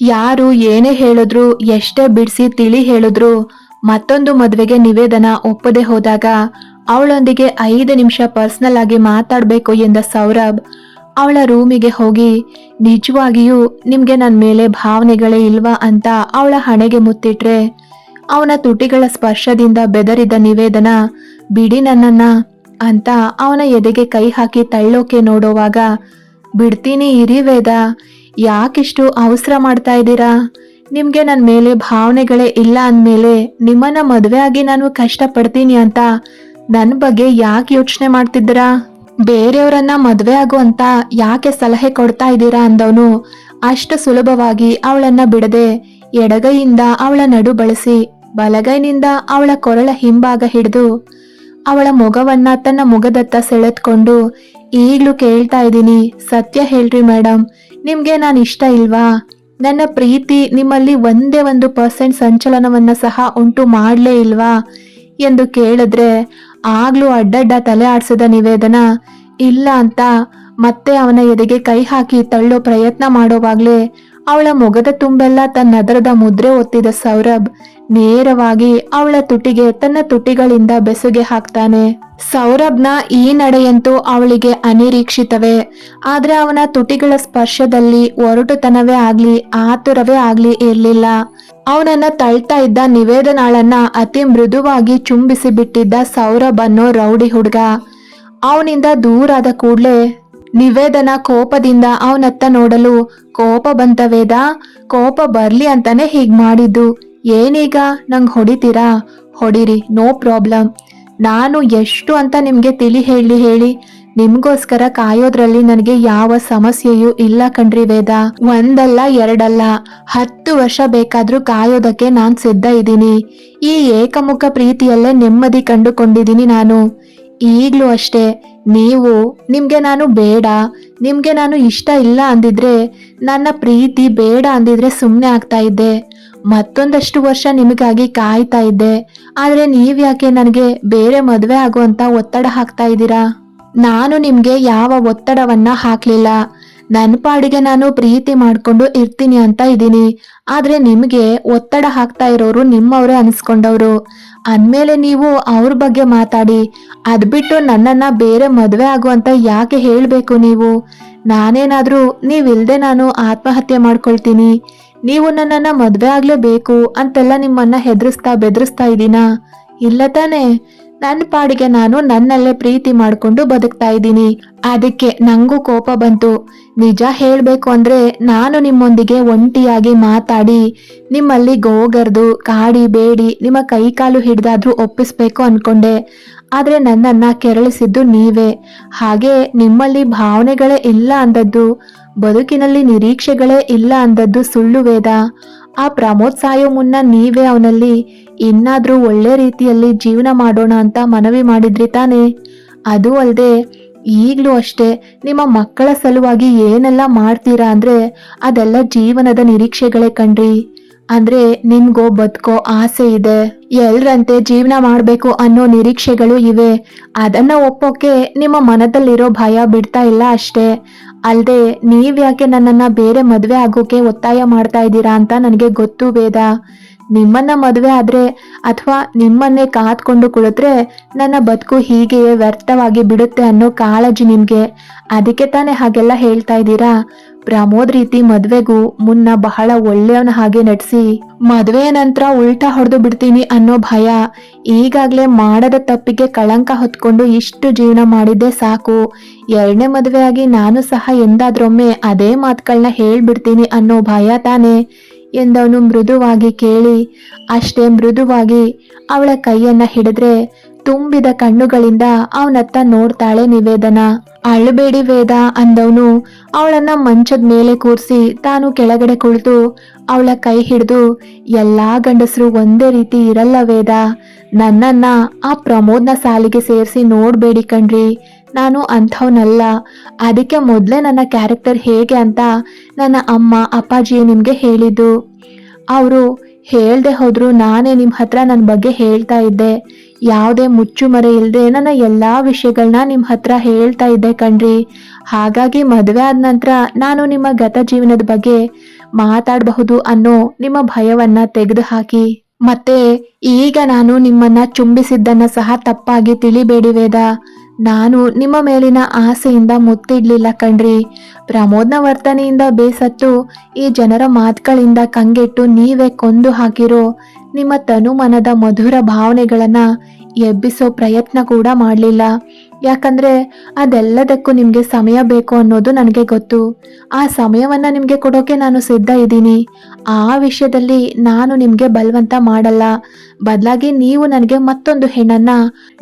ಯಾರು ಏನೇ ಹೇಳಿದ್ರು, ಎಷ್ಟೇ ಬಿಡಿಸಿ ತಿಳಿ ಹೇಳಿದ್ರು, ಮತ್ತೊಂದು ಮದುವೆಗೆ ನಿವೇದನ ಒಪ್ಪದೆ ಹೋದಾಗ ಅವಳೊಂದಿಗೆ ಐದು ನಿಮಿಷ ಪರ್ಸನಲ್ ಆಗಿ ಮಾತಾಡಬೇಕು ಎಂದ ಸೌರಭ್ ಅವಳ ರೂಮಿಗೆ ಹೋಗಿ, ನಿಜವಾಗಿಯೂ ನಿಮಗೆ ನನ್ನ ಮೇಲೆ ಭಾವನೆಗಳೇ ಇಲ್ವಾ ಅಂತ ಅವಳ ಹಣೆಗೆ ಮುತ್ತಿಟ್ರೆ, ಅವನ ತುಟಿಗಳ ಸ್ಪರ್ಶದಿಂದ ಬೆದರಿದ ನಿವೇದನ, ಬಿಡಿ ನನ್ನನ್ನ ಅಂತ ಅವನ ಎದೆಗೆ ಕೈ ಹಾಕಿ ತಳ್ಳೋಕೆ ನೋಡುವಾಗ, ಬಿಡ್ತೀನಿ ಇರಿ ವೇದ ಯಾಕಿಷ್ಟು ಅವಸರ ಮಾಡ್ತಾ ಇದ್ದೀರಾ? ನಿಮಗೆ ನನ್ನ ಮೇಲೆ ಭಾವನೆಗಳೇ ಇಲ್ಲ ಅಂದಮೇಲೆ ನಿಮ್ಮನ್ನ ಮದುವೆ ಆಗಿ ನಾನು ಕಷ್ಟಪಡ್ತೀನಿ ಅಂತ ನನ್ನ ಬಗ್ಗೆ ಯಾಕೆ ಯೋಚನೆ ಮಾಡ್ತಿದ್ದೀರಾ? ಬೇರೆಯವರನ್ನ ಮದುವೆ ಆಗು ಅಂತ ಯಾಕೆ ಸಲಹೆ ಕೊಡ್ತಾ ಇದ್ದೀರಾ ಅಂದವನು ಅಷ್ಟು ಸುಲಭವಾಗಿ ಅವಳನ್ನ ಬಿಡದೆ ಎಡಗೈಯಿಂದ ಅವಳ ನಡು ಬಳಸಿ ಬಲಗೈನಿಂದ ಅವಳ ಕೊರಳ ಹಿಂಭಾಗ ಹಿಡಿದು ಅವಳ ಮೊಗವನ್ನ ತನ್ನ ಮುಗದತ್ತ ಸೆಳೆದ್ಕೊಂಡು ಈಗಲೂ ಕೇಳ್ತಾ ಇದ್ದೀನಿ, ಸತ್ಯ ಹೇಳ್ರಿ ಮೇಡಮ್ ನಿಮ್ಗೆ ನಾನು ಇಷ್ಟ ಇಲ್ವಾ? ನನ್ನ ಪ್ರೀತಿ ನಿಮ್ಮಲ್ಲಿ ಒಂದೇ ಒಂದು ಪರ್ಸೆಂಟ್ ಸಂಚಲನವನ್ನ ಸಹ ಉಂಟು ಮಾಡಲೇ ಇಲ್ವಾ? ಎಂದು ಕೇಳಿದ್ರೆ, ಆಗ್ಲೂ ಅಡ್ಡಡ್ಡ ತಲೆ ಆಡಿಸಿದ ನಿವೇದನ, ಇಲ್ಲ ಅಂತ ಮತ್ತೆ ಅವನ ಎದೆಗೆ ಕೈ ಹಾಕಿ ತಳ್ಳೋ ಪ್ರಯತ್ನ ಮಾಡೋವಾಗ್ಲೇ ಅವಳ ಮೊಗದ ತುಂಬೆಲ್ಲ ತನ್ನ ಅದರದ ಮುದ್ರೆ ಒತ್ತಿದ ಸೌರಭ್ ನೇರವಾಗಿ ಅವಳ ತುಟಿಗೆ ತನ್ನ ತುಟಿಗಳಿಂದ ಬೆಸುಗೆ ಹಾಕ್ತಾನೆ. ಸೌರಭ್ನ ಈ ನಡೆಯಂತೂ ಅವಳಿಗೆ ಅನಿರೀಕ್ಷಿತವೇ. ಆದ್ರೆ ಅವನ ತುಟಿಗಳ ಸ್ಪರ್ಶದಲ್ಲಿ ಒರಟುತನವೇ ಆಗ್ಲಿ, ಆತುರವೇ ಆಗ್ಲಿ ಇರ್ಲಿಲ್ಲ. ಅವನನ್ನ ತಳ್ತಾ ಇದ್ದ ನಿವೇದನಾಳನ್ನ ಅತಿ ಮೃದುವಾಗಿ ಚುಂಬಿಸಿ ಬಿಟ್ಟಿದ್ದ ಸೌರಭ್ ಅನ್ನೋ ರೌಡಿ ಹುಡುಗ ಅವನಿಂದ ದೂರಾದ ಕೂಡ್ಲೆ ನಿವೇದನ ಕೋಪದಿಂದ ಅವನತ್ತ ನೋಡಲು ಕೋಪ ಬಂತ ವೇದ? ಕೋಪ ಬರ್ಲಿ ಅಂತಾನೆ ಹೀಗ್ ಮಾಡಿದ್ದು. ಏನೀಗ? ನಂಗ್ ಹೊಡಿತೀರಾ? ಹೊಡಿರಿ, ನೋ ಪ್ರಾಬ್ಲಮ್. ನಾನು ಎಷ್ಟು ಅಂತ ನಿಮ್ಗೆ ತಿಳಿ ಹೇಳಿ ಹೇಳಿ. ನಿಮ್ಗೋಸ್ಕರ ಕಾಯೋದ್ರಲ್ಲಿ ನನಗೆ ಯಾವ ಸಮಸ್ಯೆಯೂ ಇಲ್ಲ ಕಣ್ರಿ ವೇದ. ಒಂದಲ್ಲ, ಎರಡಲ್ಲ. ಹತ್ತು ವರ್ಷ ಬೇಕಾದ್ರೂ ಕಾಯೋದಕ್ಕೆ ನಾನ್ ಸಿದ್ಧ ಇದ್ದೀನಿ. ಈ ಏಕಮುಖ ಪ್ರೀತಿಯಲ್ಲೇ ನೆಮ್ಮದಿ ಕಂಡುಕೊಂಡಿದ್ದೀನಿ ನಾನು. ಈಗ್ಲೂ ಅಷ್ಟೇ. ನೀವು, ನಿಮಗೆ ನಾನು ಬೇಡ, ನಿಮಗೆ ನಾನು ಇಷ್ಟ ಇಲ್ಲ ಅಂದಿದ್ರೆ, ನನ್ನ ಪ್ರೀತಿ ಬೇಡ ಅಂದಿದ್ರೆ ಸುಮ್ಮನೆ ಆಗ್ತಾ ಇದ್ದೆ. ಮತ್ತೊಂದಷ್ಟು ವರ್ಷ ನಿಮಗಾಗಿ ಕಾಯ್ತಾ ಇದ್ದೆ. ಆದ್ರೆ ನೀವ್ಯಾಕೆ ನನಗೆ ಬೇರೆ ಮದುವೆ ಆಗುವಂತ ಒತ್ತಡ ಹಾಕ್ತಾ ಇದ್ದೀರಾ? ನಾನು ನಿಮಗೆ ಯಾವ ಒತ್ತಡವನ್ನ ಹಾಕ್ಲಿಲ್ಲ. ನನ್ನ ಪಾಡಿಗೆ ನಾನು ಪ್ರೀತಿ ಮಾಡ್ಕೊಂಡು ಇರ್ತೀನಿ ಅಂತ ಇದ್ದೀನಿ. ಆದ್ರೆ ನಿಮಗೆ ಒತ್ತಡ ಹಾಕ್ತಾ ಇರೋರು ನಿಮ್ಮವರೇ ಅನ್ಸ್ಕೊಂಡವ್ರು. ಅಂದಮೇಲೆ ನೀವು ಅವ್ರ ಬಗ್ಗೆ ಮಾತಾಡಿ. ಅದ್ಬಿಟ್ಟು ನನ್ನನ್ನ ಬೇರೆ ಮದ್ವೆ ಆಗುವಂತ ಯಾಕೆ ಹೇಳಬೇಕು ನೀವು? ನಾನೇನಾದರೂ ನೀವಿಲ್ಲದೆ ನಾನು ಆತ್ಮಹತ್ಯೆ ಮಾಡ್ಕೊಳ್ತೀನಿ. ನೀವು ನನ್ನನ್ನ ಮದುವೆ ಆಗಲೇಬೇಕು ಅಂತೆಲ್ಲ ನಿಮ್ಮನ್ನ ಹೆದರಿಸ್ತಾ ಬೆದರಿಸ್ತಾ ಇದ್ದೀನಾ? ಇಲ್ಲ ತಾನೇ. ನನ್ನ ಪಾಡಿಗೆ ನಾನು ನನ್ನಲ್ಲೇ ಪ್ರೀತಿ ಮಾಡ್ಕೊಂಡು ಬದುಕ್ತಾ ಇದ್ದೀನಿ. ಅದಕ್ಕೆ ನಂಗೂ ಕೋಪ ಬಂತು. ನಿಜ ಹೇಳಬೇಕು ಅಂದ್ರೆ ನಾನು ನಿಮ್ಮೊಂದಿಗೆ ಒಂಟಿಯಾಗಿ ಮಾತಾಡಿ, ನಿಮ್ಮಲ್ಲಿ ಗೋಗರ್ದು, ಕಾಡಿ ಬೇಡಿ, ನಿಮ್ಮ ಕೈ ಕಾಲು ಹಿಡ್ದಾದ್ರೂ ಒಪ್ಪಿಸ್ಬೇಕು ಅನ್ಕೊಂಡೆ. ಆದ್ರೆ ನನ್ನನ್ನ ಕೆರಳಿಸಿದ್ದು ನೀವೇ. ಹಾಗೆ ನಿಮ್ಮಲ್ಲಿ ಭಾವನೆಗಳೇ ಇಲ್ಲ ಅಂದದ್ದು, ಬದುಕಿನಲ್ಲಿ ನಿರೀಕ್ಷೆಗಳೇ ಇಲ್ಲ ಅಂದದ್ದು ಸುಳ್ಳು ವೇದ. ಆ ಪ್ರಮೋದ್ ಸಾಯೋ ಮುನ್ನ ನೀವೇ ಅವನಲ್ಲಿ ಇನ್ನಾದರೂ ಒಳ್ಳೆ ರೀತಿಯಲ್ಲಿ ಜೀವನ ಮಾಡೋಣ ಅಂತ ಮನವಿ ಮಾಡಿದ್ರಿ ತಾನೇ? ಅದು ಅಲ್ಲದೆ ಈಗಲೂ ಅಷ್ಟೇ ನಿಮ್ಮ ಮಕ್ಕಳ ಸಲುವಾಗಿ ಏನೆಲ್ಲ ಮಾಡ್ತೀರಾ ಅಂದ್ರೆ ಅದೆಲ್ಲ ಜೀವನದ ನಿರೀಕ್ಷೆಗಳೇ ಕಣ್ರಿ. ಅಂದ್ರೆ ನಿಮ್ಗೋ ಬದುಕೋ ಆಸೆ ಇದೆ. ಎಲ್ರಂತೆ ಜೀವನ ಮಾಡಬೇಕು ಅನ್ನೋ ನಿರೀಕ್ಷೆಗಳು ಇವೆ. ಅದನ್ನ ಒಪ್ಪೋಕೆ ನಿಮ್ಮ ಮನದಲ್ಲಿರೋ ಭಯ ಬಿಡ್ತಾ ಇಲ್ಲ ಅಷ್ಟೇ. ಅಲ್ದೆ ನೀವ್ಯಾಕೆ ನನ್ನನ್ನ ಬೇರೆ ಮದುವೆ ಆಗೋಕೆ ಒತ್ತಾಯ ಮಾಡ್ತಾ ಇದ್ದೀರಾ ಅಂತ ನನಗೆ ಗೊತ್ತು ಬೇದ ನಿಮ್ಮನ್ನ ಮದುವೆ ಆದ್ರೆ ಅಥವಾ ನಿಮ್ಮನ್ನೇ ಕಾತ್ಕೊಂಡು ಕುಳಿತ್ರೆ ನನ್ನ ಬದುಕು ಹೀಗೆಯೇ ವ್ಯರ್ಥವಾಗಿ ಬಿಡುತ್ತೆ ಅನ್ನೋ ಕಾಳಜಿ ನಿಮಗೆ. ಅದಕ್ಕೆ ತಾನೇ ಹಾಗೆಲ್ಲ ಹೇಳ್ತಾ ಇದ್ದೀರಾ? ಪ್ರಮೋದ್ ರೀತಿ ಮದ್ವೆಗೂ ಮುನ್ನ ಬಹಳ ಒಳ್ಳೆಯವನ ಹಾಗೆ ನಟಿಸಿ ಮದುವೆಯ ನಂತರ ಉಲ್ಟಾ ಹೊಡೆದು ಬಿಡ್ತೀನಿ ಅನ್ನೋ ಭಯ ಈಗಾಗ್ಲೇ ಮಾಡದ ತಪ್ಪಿಗೆ ಕಳಂಕ ಹೊತ್ಕೊಂಡು ಇಷ್ಟು ಜೀವನ ಮಾಡಿದ್ದೆ ಸಾಕು. ಎರಡನೇ ಮದುವೆಯಾಗಿ ನಾನು ಸಹ ಎಂದಾದ್ರೊಮ್ಮೆ ಅದೇ ಮಾತುಗಳನ್ನ ಹೇಳ್ಬಿಡ್ತೀನಿ ಅನ್ನೋ ಭಯ ತಾನೇ ಎಂದವನು ಮೃದುವಾಗಿ ಕೇಳಿ. ಅಷ್ಟೇ ಮೃದುವಾಗಿ ಅವಳ ಕೈಯನ್ನ ಹಿಡಿದ್ರೆ ತುಂಬಿದ ಕಣ್ಣುಗಳಿಂದ ಅವನತ್ತ ನೋಡ್ತಾಳೆ ನಿವೇದನ. ಅಳಬೇಡಿ ವೇದ, ಅಂದವನು. ಅವಳನ್ನ ಮಂಚದ ಮೇಲೆ ಕೂರಿಸಿ ತಾನು ಕೆಳಗಡೆ ಕುಳಿತು ಅವಳ ಕೈ ಹಿಡಿದು, ಎಲ್ಲಾ ಗಂಡಸರು ಒಂದೇ ರೀತಿ ಇರಲ್ಲ ವೇದ. ನನ್ನನ್ನ ಆ ಪ್ರಮೋದ್ನ ಸಾಲಿಗೆ ಸೇರಿಸಿ ನೋಡ್ಬೇಡಿ ಕಣ್ರಿ. ನಾನು ಅಂಥವನಲ್ಲ. ಅದಕ್ಕೆ ಮೊದಲೇ ನನ್ನ ಕ್ಯಾರೆಕ್ಟರ್ ಹೇಗೆ ಅಂತ ನನ್ನ ಅಮ್ಮ ಅಪ್ಪಾಜಿ ನಿಮಗೆ ಹೇಳಿದ್ದು. ಅವರು ಹೇಳ್ದೆ ಹೋದ್ರು ನಾನೇ ನಿಮ್ಮ ಹತ್ರ ನನ್ನ ಬಗ್ಗೆ ಹೇಳ್ತಾ ಇದ್ದೆ. ಯಾವುದೇ ಮುಚ್ಚುಮರೆ ಇಲ್ಲದೆ ನನ್ನ ಎಲ್ಲ ವಿಷಯಗಳನ್ನ ನಿಮ್ಮ ಹತ್ರ ಹೇಳ್ತಾ ಇದ್ದೆ ಕಣ್ರಿ. ಹಾಗಾಗಿ ಮದುವೆ ಆದ ನಂತರ ನಾನು ನಿಮ್ಮ ಗತ ಜೀವನದ ಬಗ್ಗೆ ಮಾತಾಡಬಹುದು ಅನ್ನೋ ನಿಮ್ಮ ಭಯವನ್ನ ತೆಗೆದುಹಾಕಿ. ಮತ್ತೆ, ಈಗ ನಾನು ನಿಮ್ಮನ್ನ ಚುಂಬಿಸಿದ್ದನ್ನ ಸಹ ತಪ್ಪಾಗಿ ತಿಳಿಬೇಡಿ ವೇದ. ನಾನು ನಿಮ್ಮ ಮೇಲಿನ ಆಸೆಯಿಂದ ಮುತ್ತಿಡ್ಲಿಲ್ಲ ಕಣ್ರಿ. ಪ್ರಮೋದ್ನ ವರ್ತನೆಯಿಂದ ಬೇಸತ್ತು ಈ ಜನರ ಮಾತುಗಳಿಂದ ಕಂಗೆಟ್ಟು ನೀವೇ ಕೊಂದು ಹಾಕಿರೋ ನಿಮ್ಮ ತನುಮನದ ಮಧುರ ಭಾವನೆಗಳನ್ನ ಎಬ್ಬಿಸೋ ಪ್ರಯತ್ನ ಕೂಡ ಮಾಡಲಿಲ್ಲ. ಯಾಕಂದ್ರೆ ಅದೆಲ್ಲದಕ್ಕೂ ನಿಮಗೆ ಸಮಯ ಬೇಕು ಅನ್ನೋದು ನನಗೆ ಗೊತ್ತು. ಆ ಸಮಯವನ್ನ ನಿಮಗೆ ಕೊಡೋಕೆ ನಾನು ಸಿದ್ಧ ಇದ್ದೀನಿ. ಆ ವಿಷಯದಲ್ಲಿ ನಾನು ನಿಮಗೆ ಬಲವಂತ ಮಾಡಲ್ಲ. ಬದಲಾಗಿ ನೀವು ನನಗೆ ಮತ್ತೊಂದು ಹೆಣ್ಣನ್ನ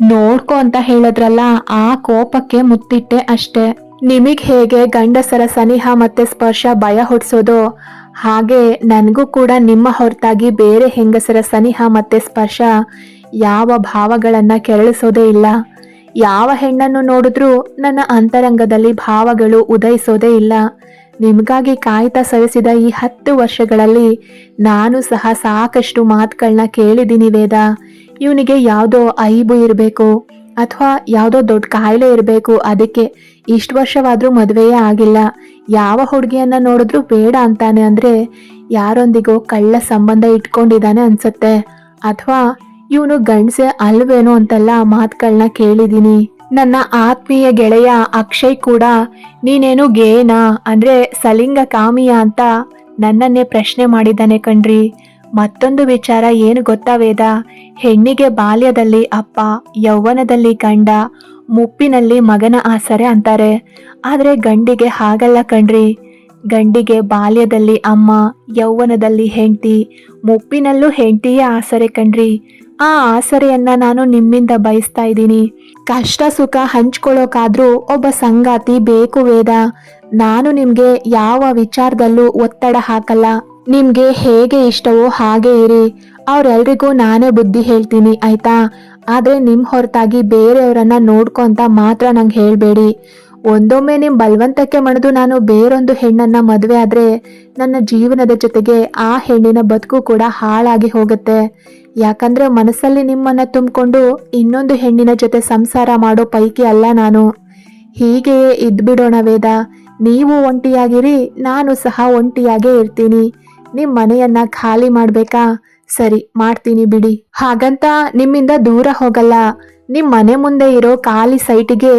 ನೋಡ್ಕೊ ಅಂತ ಹೇಳಿದ್ರಲ್ಲ, ಆ ಕೋಪಕ್ಕೆ ಮುತ್ತಿಟ್ಟೆ ಅಷ್ಟೇ. ನಿಮಗೆ ಹೇಗೆ ಗಂಡಸರ ಸನಿಹ ಮತ್ತೆ ಸ್ಪರ್ಶ ಭಯ ಹೊಡಿಸೋದೋ ಹಾಗೆ ನನಗೂ ಕೂಡ ನಿಮ್ಮ ಹೊರತಾಗಿ ಬೇರೆ ಹೆಂಗಸರ ಸನಿಹ ಮತ್ತೆ ಸ್ಪರ್ಶ ಯಾವ ಭಾವಗಳನ್ನ ಕೆರಳಿಸೋದೇ ಇಲ್ಲ. ಯಾವ ಹೆಣ್ಣನ್ನು ನೋಡಿದ್ರೂ ನನ್ನ ಅಂತರಂಗದಲ್ಲಿ ಭಾವಗಳು ಉದಯಿಸೋದೇ ಇಲ್ಲ. ನಿಮಗಾಗಿ ಕಾಯ್ತಾ ಸವಿಸಿದ ಈ ಹತ್ತು ವರ್ಷಗಳಲ್ಲಿ ನಾನು ಸಹ ಸಾಕಷ್ಟು ಮಾತುಗಳನ್ನ ಕೇಳಿದ್ದೀನಿ ವೇದ. ಇವನಿಗೆ ಯಾವುದೋ ಐಬು ಇರಬೇಕು ಅಥವಾ ಯಾವುದೋ ದೊಡ್ಡ ಕಾಯಿಲೆ ಇರಬೇಕು, ಅದಕ್ಕೆ ಇಷ್ಟು ವರ್ಷವಾದರೂ ಮದುವೆಯೇ ಆಗಿಲ್ಲ. ಯಾವ ಹುಡುಗಿಯನ್ನ ನೋಡಿದ್ರೂ ಬೇಡ ಅಂತಾನೆ ಅಂದರೆ ಯಾರೊಂದಿಗೋ ಕಳ್ಳ ಸಂಬಂಧ ಇಟ್ಕೊಂಡಿದ್ದಾನೆ ಅನ್ಸುತ್ತೆ. ಅಥವಾ ಇವನು ಗಂಡ್ಸೆ ಅಲ್ವೇನೋ ಅಂತೆಲ್ಲ ಮಾತುಗಳನ್ನ ಕೇಳಿದೀನಿ. ನನ್ನ ಆತ್ಮೀಯ ಗೆಳೆಯ ಅಕ್ಷಯ್ ಕೂಡ, ನೀನೇನು ಗೇನಾ ಅಂದ್ರೆ ಸಲಿಂಗ ಕಾಮಿಯ ಅಂತ ನನ್ನನ್ನೇ ಪ್ರಶ್ನೆ ಮಾಡಿದ್ದಾನೆ ಕಣ್ರಿ. ಮತ್ತೊಂದು ವಿಚಾರ ಏನು ಗೊತ್ತಾ ವೇದ? ಹೆಣ್ಣಿಗೆ ಬಾಲ್ಯದಲ್ಲಿ ಅಪ್ಪ, ಯೌವನದಲ್ಲಿ ಗಂಡ, ಮುಪ್ಪಿನಲ್ಲಿ ಮಗನ ಆಸರೆ ಅಂತಾರೆ. ಆದರೆ ಗಂಡಿಗೆ ಹಾಗಲ್ಲ ಕಣ್ರಿ. ಗಂಡಿಗೆ ಬಾಲ್ಯದಲ್ಲಿ ಅಮ್ಮ, ಯೌವನದಲ್ಲಿ ಹೆಂಡತಿ, ಮುಪ್ಪಿನಲ್ಲೂ ಹೆಂಡತಿಯೇ ಆಸರೆ ಕಣ್ರಿ. ಆ ಆಸರೆಯನ್ನ ನಾನು ನಿಮ್ಮಿಂದ ಬಯಸ್ತಾ ಇದ್ದೀನಿ. ಕಷ್ಟ ಸುಖ ಹಂಚ್ಕೊಳ್ಳೋಕಾದ್ರೂ ಒಬ್ಬ ಸಂಗಾತಿ ಬೇಕು ವೇದ. ನಾನು ನಿಮ್ಗೆ ಯಾವ ವಿಚಾರದಲ್ಲೂ ಒತ್ತಡ ಹಾಕಲ್ಲ. ನಿಮ್ಗೆ ಹೇಗೆ ಇಷ್ಟವೋ ಹಾಗೆ ಇರಿ. ಅವ್ರೆಲ್ರಿಗೂ ನಾನೇ ಬುದ್ಧಿ ಹೇಳ್ತೀನಿ, ಆಯ್ತಾ? ಆದ್ರೆ ನಿಮ್ ಹೊರತಾಗಿ ಬೇರೆಯವರನ್ನ ನೋಡ್ಕೊಂತ ಮಾತ್ರ ನಂಗೆ ಹೇಳ್ಬೇಡಿ. ಒಂದೊಮ್ಮೆ ನಿಮ್ ಬಲವಂತಕ್ಕೆ ಮಣಿದು ನಾನು ಬೇರೊಂದು ಹೆಣ್ಣನ್ನ ಮದುವೆ ಆದ್ರೆ ನನ್ನ ಜೀವನದ ಜೊತೆಗೆ ಆ ಹೆಣ್ಣಿನ ಬದುಕು ಕೂಡ ಹಾಳಾಗಿ ಹೋಗುತ್ತೆ. ಯಾಕಂದ್ರೆ ಮನಸ್ಸಲ್ಲಿ ನಿಮ್ಮನ್ನ ತುಂಬಿಕೊಂಡು ಇನ್ನೊಂದು ಹೆಣ್ಣಿನ ಜೊತೆ ಸಂಸಾರ ಮಾಡೋ ಪೈಕಿ ಅಲ್ಲ ನಾನು. ಹೀಗೆಯೇ ಇದ್ಬಿಡೋಣ ವೇದ. ನೀವು ಒಂಟಿಯಾಗಿರಿ, ನಾನು ಸಹ ಒಂಟಿಯಾಗೇ ಇರ್ತೀನಿ. ನಿಮ್ಮ ಮನೆಯನ್ನ ಖಾಲಿ ಮಾಡ್ಬೇಕಾ? ಸರಿ, ಮಾಡ್ತೀನಿ ಬಿಡಿ. ಹಾಗಂತ ನಿಮ್ಮಿಂದ ದೂರ ಹೋಗಲ್ಲ. ನಿಮ್ಮ ಮನೆ ಮುಂದೆ ಇರೋ ಖಾಲಿ ಸೈಟಿಗೆ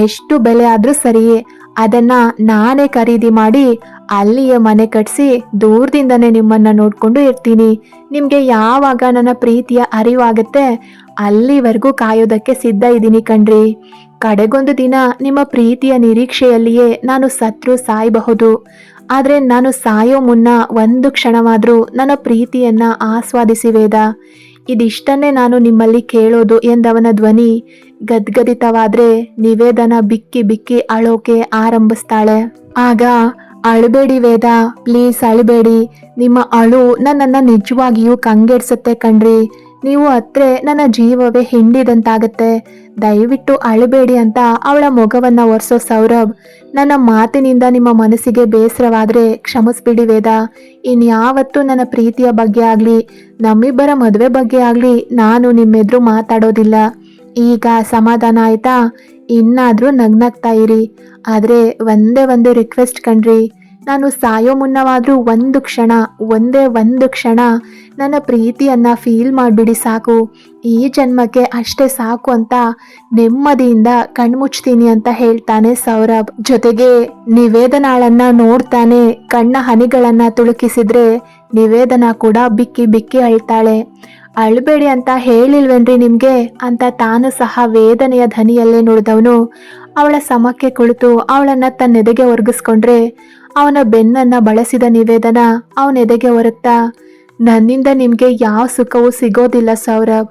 ಎಷ್ಟು ಬೆಲೆ ಆದ್ರೂ ಸರಿಯೇ. ಅದನ್ನ ನಾನೇ ಖರೀದಿ ಮಾಡಿ ಅಲ್ಲಿಯೇ ಮನೆ ಕಟ್ಸಿ ದೂರದಿಂದನೇ ನಿಮ್ಮನ್ನ ನೋಡ್ಕೊಂಡು ಇರ್ತೀನಿ. ನಿಮಗೆ ಯಾವಾಗ ನನ್ನ ಪ್ರೀತಿಯ ಅರಿವಾಗುತ್ತೆ ಅಲ್ಲಿವರೆಗೂ ಕಾಯೋದಕ್ಕೆ ಸಿದ್ಧ ಇದ್ದೀನಿ ಕಣ್ರಿ. ಕಡೆಗೊಂದು ದಿನ ನಿಮ್ಮ ಪ್ರೀತಿಯ ನಿರೀಕ್ಷೆಯಲ್ಲಿಯೇ ನಾನು ಸತ್ರು ಸಾಯಬಹುದು. ಆದ್ರೆ ನಾನು ಸಾಯೋ ಮುನ್ನ ಒಂದು ಕ್ಷಣವಾದರೂ ನನ್ನ ಪ್ರೀತಿಯನ್ನ ಆಸ್ವಾದಿಸಿ ವೇದ. ಇದಿಷ್ಟನ್ನೇ ನಾನು ನಿಮ್ಮಲ್ಲಿ ಕೇಳೋದು ಎಂದವನ ಧ್ವನಿ ಗದ್ಗದಿತವಾದರೆ ನಿವೇದನ ಬಿಕ್ಕಿ ಬಿಕ್ಕಿ ಅಳೋಕೆ ಆರಂಭಿಸ್ತಾಳೆ. ಆಗ, ಅಳಬೇಡಿ ವೇದ, ಪ್ಲೀಸ್ ಅಳಬೇಡಿ. ನಿಮ್ಮ ಅಳು ನನ್ನನ್ನು ನಿಜವಾಗಿಯೂ ಕಂಗೆಡ್ಸುತ್ತೆ ಕಣ್ರಿ. ನೀವು ಅತ್ರೆ ನನ್ನ ಜೀವವೇ ಹಿಂಡಿದಂತಾಗತ್ತೆ. ದಯವಿಟ್ಟು ಅಳಬೇಡಿ ಅಂತ ಅವಳ ಮೊಗವನ್ನ ಒರೆಸೋ ಸೌರಭ್, ನನ್ನ ಮಾತಿನಿಂದ ನಿಮ್ಮ ಮನಸ್ಸಿಗೆ ಬೇಸರವಾದರೆ ಕ್ಷಮಿಸ್ಬಿಡಿ ವೇದ. ಇನ್ಯಾವತ್ತೂ ನನ್ನ ಪ್ರೀತಿಯ ಬಗ್ಗೆ ಆಗಲಿ, ನಮ್ಮಿಬ್ಬರ ಮದುವೆ ಬಗ್ಗೆ ಆಗಲಿ ನಾನು ನಿಮ್ಮೆದ್ರು ಮಾತಾಡೋದಿಲ್ಲ. ಈಗ ಸಮಾಧಾನ ಆಯ್ತಾ? ಇನ್ನಾದರೂ ನಗ್ನಗ್ತಾ ಇರಿ. ಆದ್ರೆ ಒಂದೇ ಒಂದು ರಿಕ್ವೆಸ್ಟ್ ಕಣ್ರಿ. ನಾನು ಸಾಯೋ ಮುನ್ನವಾದರೂ ಒಂದು ಕ್ಷಣ, ಒಂದೇ ಒಂದು ಕ್ಷಣ ನನ್ನ ಪ್ರೀತಿಯನ್ನು ಫೀಲ್ ಮಾಡಿಬಿಡಿ ಸಾಕು. ಈ ಜನ್ಮಕ್ಕೆ ಅಷ್ಟೇ ಸಾಕು ಅಂತ ನೆಮ್ಮದಿಯಿಂದ ಕಣ್ಮುಚ್ತೀನಿ ಅಂತ ಹೇಳ್ತಾನೆ ಸೌರಭ್. ಜೊತೆಗೆ ನಿವೇದನಾಳನ್ನ ನೋಡ್ತಾನೆ, ಕಣ್ಣ ಹನಿಗಳನ್ನ ತುಳುಕಿಸಿದ್ರೆ ನಿವೇದನ ಕೂಡ ಬಿಕ್ಕಿ ಬಿಕ್ಕಿ ಅಳ್ತಾಳೆ. ಅಳ್ಬೇಡಿ ಅಂತ ಹೇಳಿಲ್ವೇನ್ರಿ ನಿಮಗೆ? ಅಂತ ತಾನು ಸಹ ವೇದನೆಯ ಧನಿಯಲ್ಲೇ ನುಡಿದವನು. ಅವಳ ಸಮಕ್ಕೆ ಕುಳಿತು ಅವಳನ್ನ ತನ್ನೆದೆಗೆ ಒರಗಿಸ್ಕೊಂಡ್ರೆ ಅವನ ಬೆನ್ನನ್ನ ಬಳಸಿದ ನಿವೇದನ ಅವನೆದೆಗೆ ಒರಗ್ತಾ, ನನ್ನಿಂದ ನಿಮಗೆ ಯಾವ ಸುಖವೂ ಸಿಗೋದಿಲ್ಲ ಸೌರಭ್.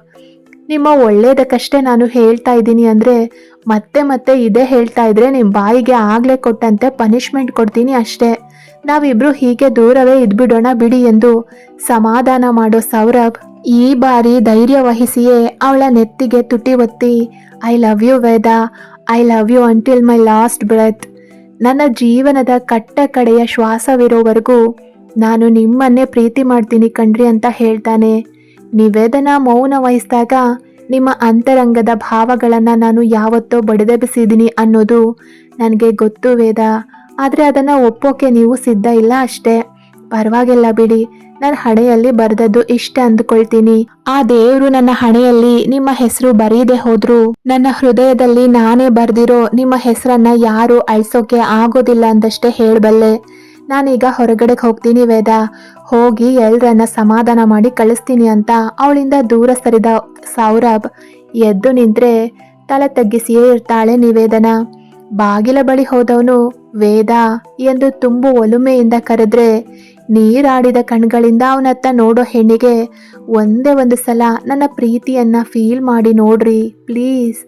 ನಿಮ್ಮ ಒಳ್ಳೇದಕ್ಕಷ್ಟೇ ನಾನು ಹೇಳ್ತಾ ಇದ್ದೀನಿ ಅಂದ್ರೆ ಮತ್ತೆ ಮತ್ತೆ ಇದೇ ಹೇಳ್ತಾ ಇದ್ರೆ ನಿಮ್ಮ ಬಾಯಿಗೆ ಆಗ್ಲೇ ಕೊಟ್ಟಂತೆ ಪನಿಷ್ಮೆಂಟ್ ಕೊಡ್ತೀನಿ ಅಷ್ಟೇ. ನಾವಿಬ್ರು ಹೀಗೆ ದೂರವೇ ಇದ್ಬಿಡೋಣ ಬಿಡಿ ಎಂದು ಸಮಾಧಾನ ಮಾಡೋ ಸೌರಭ್ ಈ ಬಾರಿ ಧೈರ್ಯ ವಹಿಸಿಯೇ ಅವಳ ನೆತ್ತಿಗೆ ತುಟಿ ಒತ್ತಿ I love you Veda. I love you until my last breath ನನ್ನ ಜೀವನದ ಕಟ್ಟ ಕಡೆಯ ಶ್ವಾಸವಿರೋವರೆಗೂ ನಾನು ನಿಮ್ಮನ್ನೇ ಪ್ರೀತಿ ಮಾಡ್ತೀನಿ ಕಣ್ರಿ ಅಂತ ಹೇಳ್ತಾನೆ. ನಿವೇದನ ಮೌನ ವಹಿಸಿದಾಗ ನಿಮ್ಮ ಅಂತರಂಗದ ಭಾವಗಳನ್ನು ನಾನು ಯಾವತ್ತೋ ಬಡಿದೆಬ್ಬಿಸಿದ್ದೀನಿ ಅನ್ನೋದು ನನಗೆ ಗೊತ್ತು ವೇದ. ಆದರೆ ಅದನ್ನು ಒಪ್ಪೋಕೆ ನೀವು ಸಿದ್ಧ ಇಲ್ಲ ಅಷ್ಟೇ. ಪರವಾಗಿಲ್ಲ ಬಿಡಿ ನನ್ನ ಹಣೆಯಲ್ಲಿ ಬರ್ದದ್ದು ಇಷ್ಟ ಅಂದ್ಕೊಳ್ತೀನಿ. ಆ ದೇವ್ರು ನನ್ನ ಹಣೆಯಲ್ಲಿ ನಿಮ್ಮ ಹೆಸರು ಬರೀದೆ ಹೋದ್ರು. ನನ್ನ ಹೃದಯದಲ್ಲಿ ನಾನೇ ಬರ್ದಿರೋ ನಿಮ್ಮ ಹೆಸರನ್ನ ಯಾರು ಅಳಿಸೋಕೆ ಆಗೋದಿಲ್ಲ ಅಂದಷ್ಟೇ ಹೇಳಬಲ್ಲೆ. ನಾನೀಗ ಹೊರಗಡೆಗೆ ಹೋಗ್ತೀನಿ ವೇದ. ಹೋಗಿ ಎಲ್ರನ್ನ ಸಮಾಧಾನ ಮಾಡಿ ಕಳಿಸ್ತೀನಿ ಅಂತ ಅವಳಿಂದ ದೂರ ಸರಿದ ಸೌರಭ್ ಎದ್ದು ನಿಂತ್ರೆ ತಲೆ ತಗ್ಗಿಸಿಯೇ ಇರ್ತಾಳೆ ನಿವೇದನ. ಬಾಗಿಲ ಬಳಿ ಹೋದವನು, ವೇದ ಎಂದು ತುಂಬು ಒಲುಮೆಯಿಂದ ಕರೆದ್ರೆ ನೀರಾಡಿದ ಕಣ್ಗಳಿಂದ ಅವನತ್ತ ನೋಡೋ ಹೆಣ್ಣಿಗೆ ಒಂದೇ ಒಂದು ಸಲ ನನ್ನ ಪ್ರೀತಿಯನ್ನ ಫೀಲ್ ಮಾಡಿ ನೋಡ್ರಿ ಪ್ಲೀಸ್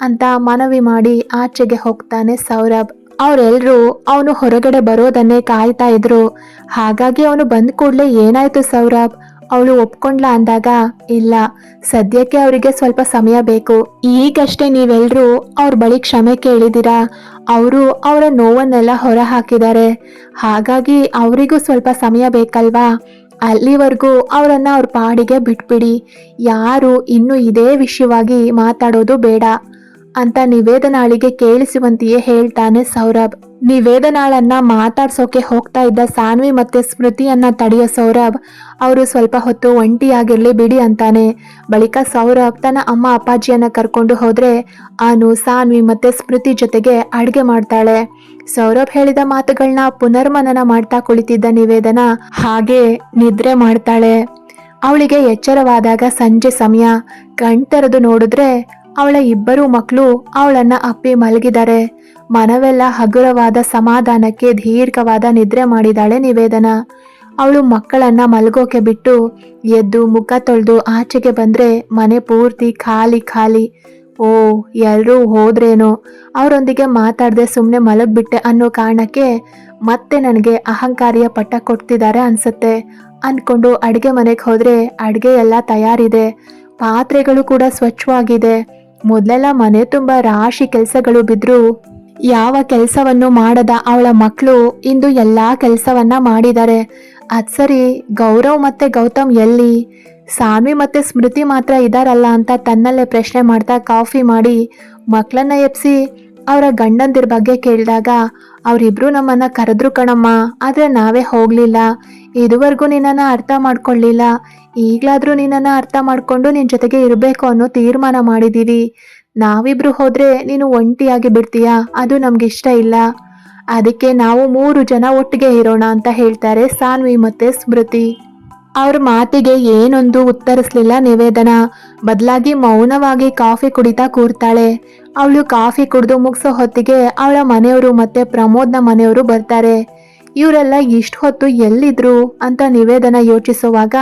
ಅಂತ ಮನವಿ ಮಾಡಿ ಆಚೆಗೆ ಹೋಗ್ತಾನೆ ಸೌರಭ್. ಅವರೆಲ್ಲರೂ ಅವನು ಹೊರಗಡೆ ಬರೋದನ್ನೇ ಕಾಯ್ತಾ ಇದ್ರು. ಹಾಗಾಗಿ ಅವನು ಬಂದ ಕೂಡಲೇ ಏನಾಯ್ತು ಸೌರಭ್? ಅವಳು ಒಪ್ಕೊಂಡ್ಲಾ ಅಂದಾಗ, ಇಲ್ಲ, ಸದ್ಯಕ್ಕೆ ಅವರಿಗೆ ಸ್ವಲ್ಪ ಸಮಯ ಬೇಕು. ಈಗಷ್ಟೇ ನೀವೆಲ್ಲರೂ ಅವ್ರ ಬಳಿ ಕ್ಷಮೆ ಕೇಳಿದಿರಾ ಅವರು ಅವರ ನೋವನ್ನೆಲ್ಲ ಹೊರ ಹಾಕಿದ್ದಾರೆ ಹಾಗಾಗಿ ಅವರಿಗೂ ಸ್ವಲ್ಪ ಸಮಯ ಬೇಕಲ್ವಾ? ಅಲ್ಲಿವರೆಗೂ ಅವರನ್ನ ಅವ್ರ ಪಾಡಿಗೆ ಬಿಟ್ಬಿಡಿ. ಯಾರು ಇನ್ನು ಇದೇ ವಿಷಯವಾಗಿ ಮಾತಾಡೋದು ಬೇಡ ಅಂತ ನಿವೇದನಾಳಿಗೆ ಕೇಳಿಸುವಂತೆಯೇ ಹೇಳ್ತಾನೆ ಸೌರಭ್. ನಿವೇದನಾಳನ್ನ ಮಾತಾಡ್ಸೋಕೆ ಹೋಗ್ತಾ ಇದ್ದ ಸಾನ್ವಿ ಮತ್ತೆ ಸ್ಮೃತಿಯನ್ನ ತಡೆಯೋ ಸೌರಭ್, ಅವರು ಸ್ವಲ್ಪ ಹೊತ್ತು ಒಂಟಿಯಾಗಿರ್ಲಿ ಬಿಡಿ ಅಂತಾನೆ. ಬಳಿಕ ಸೌರಭ್ ತನ್ನ ಅಮ್ಮ ಅಪ್ಪಾಜಿಯನ್ನ ಕರ್ಕೊಂಡು ಹೋದ್ರೆ ಆನು ಸಾನ್ವಿ ಮತ್ತೆ ಸ್ಮೃತಿ ಜೊತೆಗೆ ಅಡ್ಗೆ ಮಾಡ್ತಾಳೆ. ಸೌರಭ್ ಹೇಳಿದ ಮಾತುಗಳನ್ನ ಪುನರ್ಮನನ ಮಾಡ್ತಾ ಕುಳಿತಿದ್ದ ನಿವೇದನ ಹಾಗೆ ನಿದ್ರೆ ಮಾಡ್ತಾಳೆ. ಅವಳಿಗೆ ಎಚ್ಚರವಾದಾಗ ಸಂಜೆ ಸಮಯ. ಕಣ್ತೆರೆದು ನೋಡಿದ್ರೆ ಅವಳ ಇಬ್ಬರು ಮಕ್ಕಳು ಅವಳನ್ನ ಅಪ್ಪಿ ಮಲಗಿದ್ದಾರೆ ಮನವೆಲ್ಲ ಹಗುರವಾದ ಸಮಾಧಾನಕ್ಕೆ ದೀರ್ಘವಾದ ನಿದ್ರೆ ಮಾಡಿದಾಳೆ ನಿವೇದನ. ಅವಳು ಮಕ್ಕಳನ್ನ ಮಲಗೋಕೆ ಬಿಟ್ಟು ಎದ್ದು ಮುಖ ತೊಳೆದು ಆಚೆಗೆ ಬಂದ್ರೆ ಮನೆ ಪೂರ್ತಿ ಖಾಲಿ ಖಾಲಿ. ಓ ಎಲ್ಲರೂ ಹೋದ್ರೇನೋ. ಅವರೊಂದಿಗೆ ಮಾತಾಡದೆ ಸುಮ್ಮನೆ ಮಲಗ್ಬಿಟ್ಟೆ ಅನ್ನೋ ಕಾರಣಕ್ಕೆ ಮತ್ತೆ ನನಗೆ ಅಹಂಕಾರಿಯ ಪಟ್ಟ ಕೊಡ್ತಿದ್ದಾರೆ ಅನ್ಸುತ್ತೆ. ಅಂದ್ಕೊಂಡು ಅಡುಗೆ ಮನೆಗೆ ಹೋದರೆ ಅಡುಗೆ ಎಲ್ಲ ತಯಾರಿದೆ. ಪಾತ್ರೆಗಳು ಕೂಡ ಸ್ವಚ್ಛವಾಗಿದೆ. ಮೊದಲೆಲ್ಲ ಮನೆ ತುಂಬ ರಾಶಿ ಕೆಲಸಗಳು ಬಿದ್ರು ಯಾವ ಕೆಲಸವನ್ನು ಮಾಡದ ಅವಳ ಮಕ್ಕಳು ಇಂದು ಎಲ್ಲಾ ಕೆಲಸವನ್ನ ಮಾಡಿದ್ದಾರೆ ಅದು ಸರಿ, ಗೌರವ್ ಮತ್ತೆ ಗೌತಮ್ ಎಲ್ಲಿ? ಸಾನ್ವಿ ಮತ್ತೆ ಸ್ಮೃತಿ ಮಾತ್ರ ಇದಾರಲ್ಲ ಅಂತ ತನ್ನಲ್ಲೇ ಪ್ರಶ್ನೆ ಮಾಡ್ತಾ ಕಾಫಿ ಮಾಡಿ ಮಕ್ಕಳನ್ನ ಎಪ್ಸಿ ಅವರ ಗಂಡಂದಿರ ಬಗ್ಗೆ ಕೇಳಿದಾಗ, ಅವರಿಬ್ರು ನಮ್ಮನ್ನ ಕರೆದ್ರು ಕಣಮ್ಮ, ಆದ್ರೆ ನಾವೇ ಹೋಗ್ಲಿಲ್ಲ. ಇದುವರೆಗೂ ನಿನ್ನನ್ನು ಅರ್ಥ ಮಾಡ್ಕೊಳ್ಳಿಲ್ಲ. ಈಗಲಾದರೂ ನಿನ್ನನ್ನು ಅರ್ಥ ಮಾಡಿಕೊಂಡು ನಿನ್ನ ಜೊತೆಗೆ ಇರಬೇಕು ಅನ್ನೋ ತೀರ್ಮಾನ ಮಾಡಿದ್ದೀವಿ ನಾವಿಬ್ರು ಹೋದರೆ ನೀನು ಒಂಟಿಯಾಗಿ ಬಿಡ್ತೀಯಾ? ಅದು ನಮ್ಗೆ ಇಷ್ಟ ಇಲ್ಲ. ಅದಕ್ಕೆ ನಾವು ಮೂರು ಜನ ಒಟ್ಟಿಗೆ ಇರೋಣ ಅಂತ ಹೇಳ್ತಾರೆ ಸಾನ್ವಿ ಮತ್ತು ಸ್ಮೃತಿ. ಅವ್ರ ಮಾತಿಗೆ ಏನೊಂದು ಉತ್ತರಿಸ್ಲಿಲ್ಲ ನಿವೇದನ. ಬದಲಾಗಿ ಮೌನವಾಗಿ ಕಾಫಿ ಕುಡಿತಾ ಕೂರ್ತಾಳೆ. ಅವಳು ಕಾಫಿ ಕುಡಿದು ಮುಗಿಸೋ ಹೊತ್ತಿಗೆ ಅವಳ ಮನೆಯವರು ಮತ್ತೆ ಪ್ರಮೋದ್ನ ಮನೆಯವರು ಬರ್ತಾರೆ. ಇವರೆಲ್ಲ ಇಷ್ಟು ಹೊತ್ತು ಎಲ್ಲಿದ್ರು ಅಂತ ನಿವೇದನ ಯೋಚಿಸುವಾಗ,